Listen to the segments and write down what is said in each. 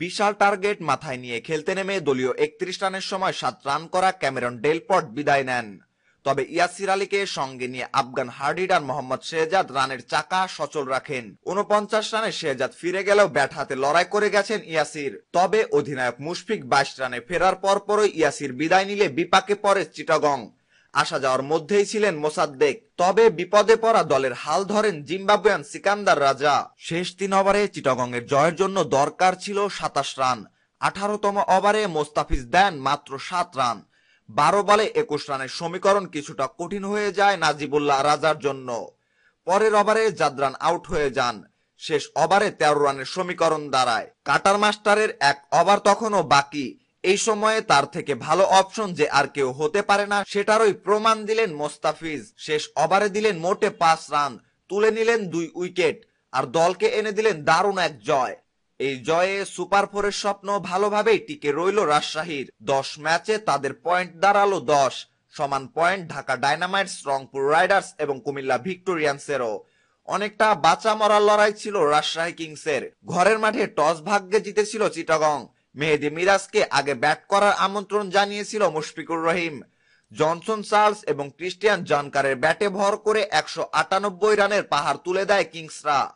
বিশাল target মাথায় নিয়ে খেলতে নেমে দলীয় একত্রিশ রানের সময় সাত রান করা ক্যামেরন ডেলপট বিদায় নেন। তবে ইয়াসির আলীকে সঙ্গে নিয়ে আফগান হার্ডিড আর মোহাম্মদ শেহজাদ রানের চাকা সচল রাখেন। উনপঞ্চাশ রানে শেহজাদ ফিরে গেলেও ব্যাট হাতে লড়াই করে গেছেন ইয়াসির। তবে অধিনায়ক মুশফিক বাইশ রানে ফেরার পরপরই ইয়াসির বিদায় নিলে বিপাকে পড়ে চিটাগং। আসা যাওয়ার মধ্যেই ছিলেন মোসাদ্দেক। তবে বিপদে পড়া দলের হাল ধরেন জিম্বাবুয়ান সিকান্দার রাজা। শেষ তিন ওভারে চিটাগং এর জয়ের জন্য দরকার ছিল সাতাশ রান। আঠারোতম ওভারে মোস্তাফিজ দেন মাত্র সাত রান। বারো বলে একুশ রানের সমীকরণ কিছুটা কঠিন হয়ে যায় নাজিবুল্লাহ রাজার জন্য। পরের ওভারে জাদরান আউট হয়ে যান। শেষ ওভারে তেরো রানের সমীকরণ দাঁড়ায়। কাটার মাস্টারের এক ওভার তখনও বাকি। এই সময়ে তার থেকে ভালো অপশন যে আর কেউ হতে পারে না, সেটারই প্রমাণ দিলেন মোস্তাফিজ। শেষ ওভারে দিলেন মোটে পাঁচ রান, তুলে নিলেন দুই উইকেট, আর দলকে এনে দিলেন দারুণ এক জয়। এই জয়ে সুপার ফোরের স্বপ্ন ভালোভাবেই টিকে রইল রাজশাহীর। দশ ম্যাচে তাদের পয়েন্ট দাঁড়াল দশ, সমান point Dhaka Dynamites, Rangpur Riders এবং কুমিল্লা ভিক্টোরিয়ান্সেরও। অনেকটা বাঁচা মরার লড়াই ছিল রাজশাহী কিংসের। ঘরের মাঠে টস ভাগ্যে জিতেছিল চিটাগং। মেহেদি মিরাজকে আগে ব্যাট করার আমন্ত্রণ জানিয়েছিল মুশফিকুর রহিম। জনসন চার্লস এবং ক্রিস্টিয়ান জানকারের ব্যাটে ভর করে একশো আটানব্বই রানের পাহাড় তুলে দেয় কিংসরা।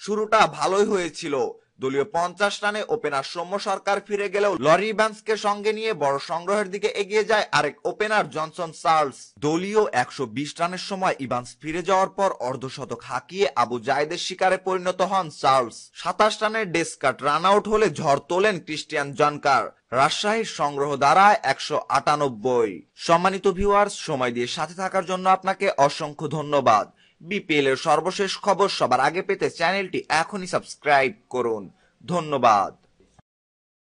শুরুটা ভালোই হয়েছিল। দলীয় পঞ্চাশ রানে ওপেনার সৌম্য সরকার ফিরে গেলেও লরি ব্যান্সকে সঙ্গে নিয়ে বড় সংগ্রহের দিকে এগিয়ে যায় আরেক ওপেনার জনসন চার্লস। দলীয় একশো বিশ রানের সময় ইভান্স ফিরে যাওয়ার পর অর্ধশতক হাঁকিয়ে আবু জায়দের শিকারে পরিণত হন চার্লস। সাতাশ রানের ডেস্কাট রান আউট হলে ঝড় তোলেন ক্রিস্টিয়ান জনকার। রাজশাহীর সংগ্রহ দ্বারায় একশো আটানব্বই। সম্মানিত ভিউয়ার্স, সময় দিয়ে সাথে থাকার জন্য আপনাকে অসংখ্য ধন্যবাদ। বিপিএল এর সর্বশেষ খবর সবার আগে পেতে চ্যানেলটি এখনই সাবস্ক্রাইব করুন। ধন্যবাদ।